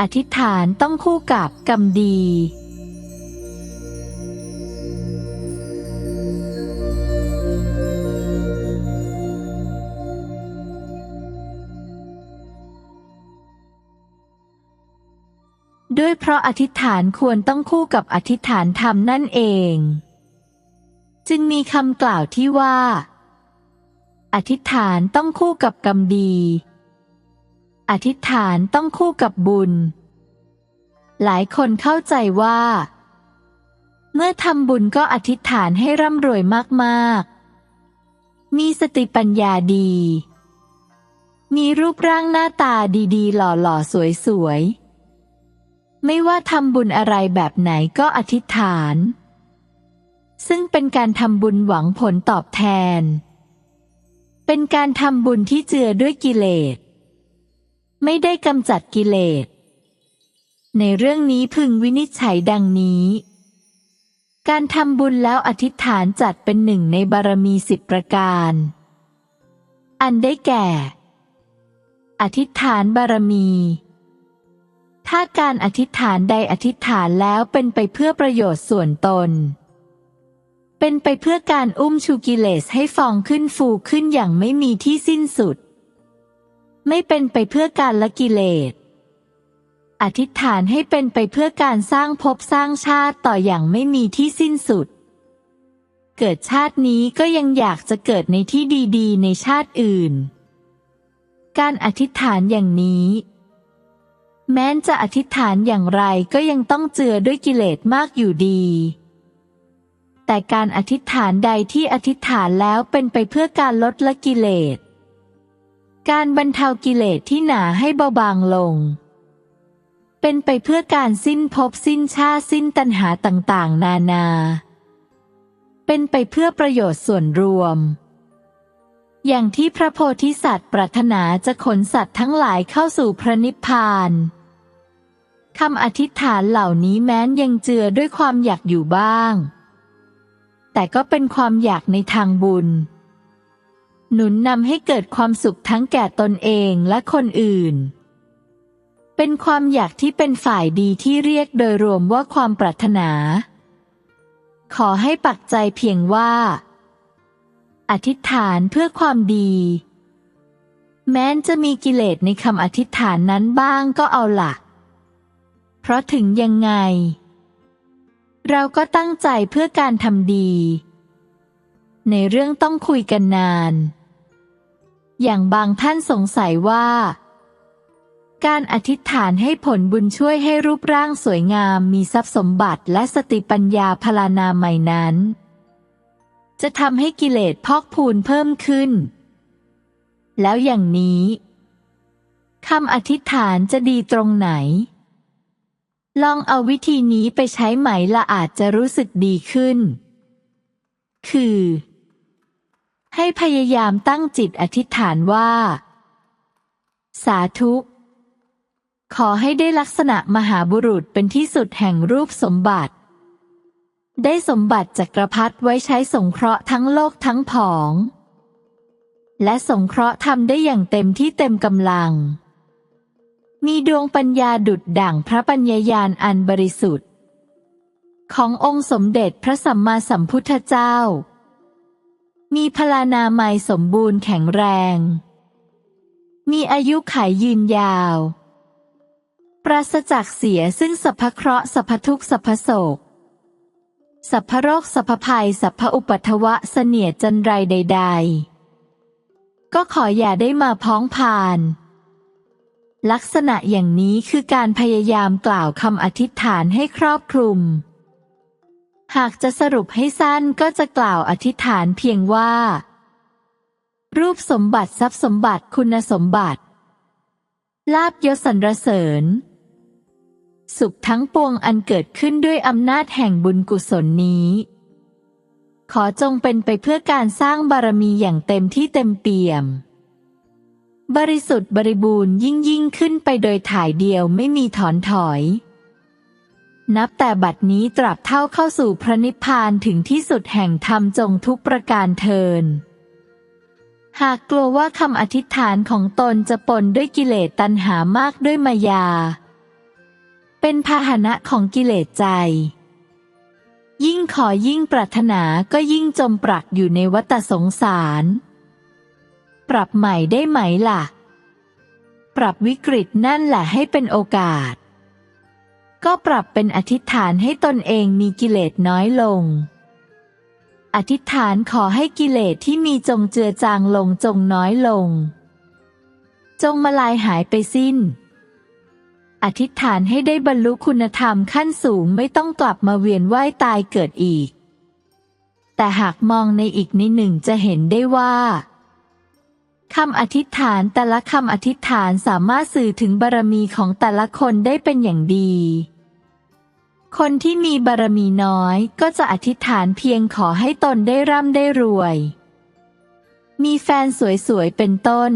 อธิษฐานต้องคู่กับกรรมดี ด้วยเพราะอธิษฐานควรต้องคู่กับอธิษฐานธรรมนั่นเอง จึงมีคำกล่าวที่ว่า อธิษฐานต้องคู่กับกรรมดี อธิษฐานต้องคู่กับบุญ หลายคนเข้าใจว่า เมื่อทำบุญก็อธิษฐานให้ร่ำรวยมากๆ มีสติปัญญาดี มีรูปร่างหน้าตาดีๆ หล่อๆ สวยๆ ไม่ว่าทำบุญอะไรแบบไหนก็อธิษฐาน ซึ่งเป็นการทำบุญหวังผลตอบแทน เป็นการทำบุญที่เจือด้วยกิเลส ไม่ได้กำจัดกิเลส ในเรื่องนี้พึงวินิจฉัยดังนี้ การทำบุญแล้วอธิษฐานจัดเป็นหนึ่งในบารมีสิบประการ อันได้แก่ อธิษฐานบารมี ถ้าการอธิษฐานใดอธิษฐานแล้วเป็นไปเพื่อประโยชน์ส่วนตน เป็นไปเพื่อการอุ้มชูกิเลสให้ฟองขึ้นฟูขึ้นอย่างไม่มีที่สิ้นสุด ไม่เป็นไปเพื่อการละกิเลส อธิษฐานให้เป็นไปเพื่อการสร้างภพสร้างชาติต่ออย่างไม่มีที่สิ้นสุด เกิดชาตินี้ก็ยังอยากจะเกิดในที่ดีๆ ในชาติอื่น การอธิษฐานอย่างนี้ แม้นจะอธิษฐานอย่างไรก็ยังต้องเจือด้วยกิเลสมากอยู่ดีแต่การอธิษฐานใดที่อธิษฐานแล้วเป็นไปเพื่อการลดละกิเลส การบรรเทากิเลสที่หนาให้เบาบางลง เป็นไปเพื่อการสิ้นภพสิ้นชาติสิ้นตัณหาต่างๆ นานา เป็นไปเพื่อประโยชน์ส่วนรวม อย่างที่พระโพธิสัตว์ปรารถนาจะขนสัตว์ทั้งหลายเข้าสู่พระนิพพานคำอธิษฐานเหล่านี้แม้นยังเจือด้วยความอยากอยู่บ้าง แต่ก็เป็นความอยากในทางบุญ หนุนนำให้เกิดความสุขทั้งแก่ตนเองและคนอื่น เป็นความอยากที่เป็นฝ่ายดีที่เรียกโดยรวมว่าความปรารถนา ขอให้ปักใจเพียงว่า อธิษฐานเพื่อความดี แม้นจะมีกิเลสในคำอธิษฐานนั้นบ้างก็เอาละเพราะถึงยังไง เราก็ตั้งใจเพื่อการทำดีในเรื่องต้องคุยกันนาน อย่างบางท่านสงสัยว่า การอธิษฐานให้ผลบุญช่วยให้รูปร่างสวยงามมีทรัพย์สมบัติและสติปัญญาพลานาใหม่นั้น จะทำให้กิเลสพอกพูนเพิ่มขึ้น แล้วอย่างนี้คำอธิษฐานจะดีตรงไหน ลองเอาวิธีนี้ไปใช้ไหมละอาจจะรู้สึกดีขึ้น คือ ให้พยายามตั้งจิตอธิษฐานว่า สาธุ ขอให้ได้ลักษณะมหาบุรุษเป็นที่สุดแห่งรูปสมบัติ ได้สมบัติจักรพรรดิไว้ใช้สงเคราะห์ทั้งโลกทั้งผอง และสงเคราะห์ทำได้อย่างเต็มที่เต็มกำลัง มีดวงปัญญาดุดด่างพระปัญญายาณอันบริสุทธิ์ ขององค์สมเด็จพระสัมมาสัมพุทธเจ้า มีพลานามัยสมบูรณ์แข็งแรง มีอายุขัยยืนยาว ปราศจากเสียซึ่งสัพพเคราะห์สัพพทุกสัพพโศก สัพพโรคสัพพภัยสัพพอุปัทวะเสนียจันไรใด ๆ ก็ขออย่าได้มาพ้องพาน ลักษณะอย่างนี้คือการพยายามกล่าวคำอธิษฐานให้ครอบคลุม หากจะสรุปให้สั้นก็จะกล่าวอธิษฐานเพียงว่า รูปสมบัติทรัพย์สมบัติคุณสมบัติ ลาบยศสรรเสริญ สุขทั้งปวงอันเกิดขึ้นด้วยอำนาจแห่งบุญกุศลนี้ ขอจงเป็นไปเพื่อการสร้างบารมีอย่างเต็มที่เต็มเปี่ยม บริสุทธิ์บริบูรณ์ยิ่งยิ่งขึ้นไปโดยถ่ายเดียวไม่มีถอนถอย นับแต่บัดนี้ตราบเท่าเข้าสู่พระนิพพานถึงที่สุดแห่งธรรมจงทุกประการเทิน หากกลัวว่าคำอธิษฐานของตนจะปนด้วยกิเลสตัณหามากด้วยมายา เป็นพาหนะของกิเลสใจ ยิ่งขอยิ่งปรารถนาก็ยิ่งจมปรักอยู่ในวัฏสงสาร ปรับใหม่ได้ไหมล่ะ ปรับวิกฤตนั่นแหละให้เป็นโอกาส ก็ปรับเป็นอธิษฐานให้ตนเองมีกิเลสน้อยลง อธิษฐานขอให้กิเลสที่มีจงเจือจางลงจงน้อยลง จงมาลายหายไปสิ้น อธิษฐานให้ได้บรรลุคุณธรรมขั้นสูงไม่ต้องกลับมาเวียนว่ายตายเกิดอีก แต่หากมองในอีกในหนึ่งจะเห็นได้ว่าคำอธิษฐานแต่ละคำอธิษฐานสามารถสื่อถึงบารมีของแต่ละคนได้เป็นอย่างดี คนที่มีบารมีน้อยก็จะอธิษฐานเพียงขอให้ตนได้ร่ำได้รวย มีแฟนสวยๆ เป็นต้น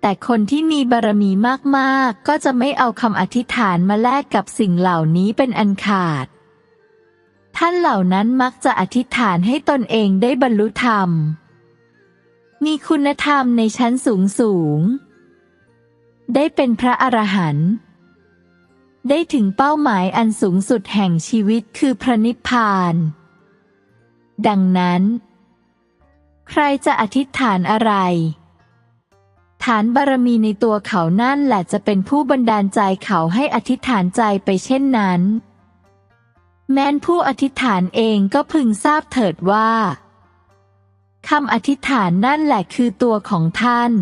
แต่คนที่มีบารมีมากๆ ก็จะไม่เอาคำอธิษฐานมาแลกกับสิ่งเหล่านี้เป็นอันขาด ท่านเหล่านั้นมักจะอธิษฐานให้ตนเองได้บรรลุธรรม มีคุณธรรมในชั้นสูงสูง ได้เป็นพระอรหันต์ ได้ถึงเป้าหมายอันสูงสุดแห่งชีวิตคือพระนิพพาน ดังนั้น ใครจะอธิษฐานอะไร ฐานบารมีในตัวเขานั่นแหละจะเป็นผู้บันดาลใจเขาให้อธิษฐานใจไปเช่นนั้น แม้นผู้อธิษฐานเองก็พึงทราบเถิดว่าคำอธิษฐานนั่นแหละคือตัวของท่าน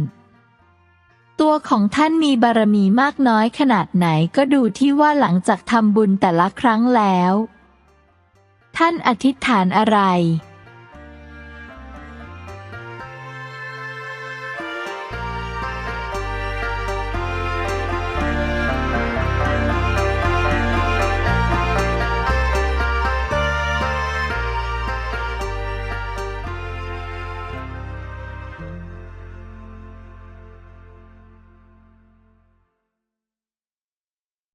ตัวของท่านมีบารมีมากน้อยขนาดไหนก็ดูที่ว่าหลังจากทำบุญแต่ละครั้งแล้ว ท่านอธิษฐานอะไร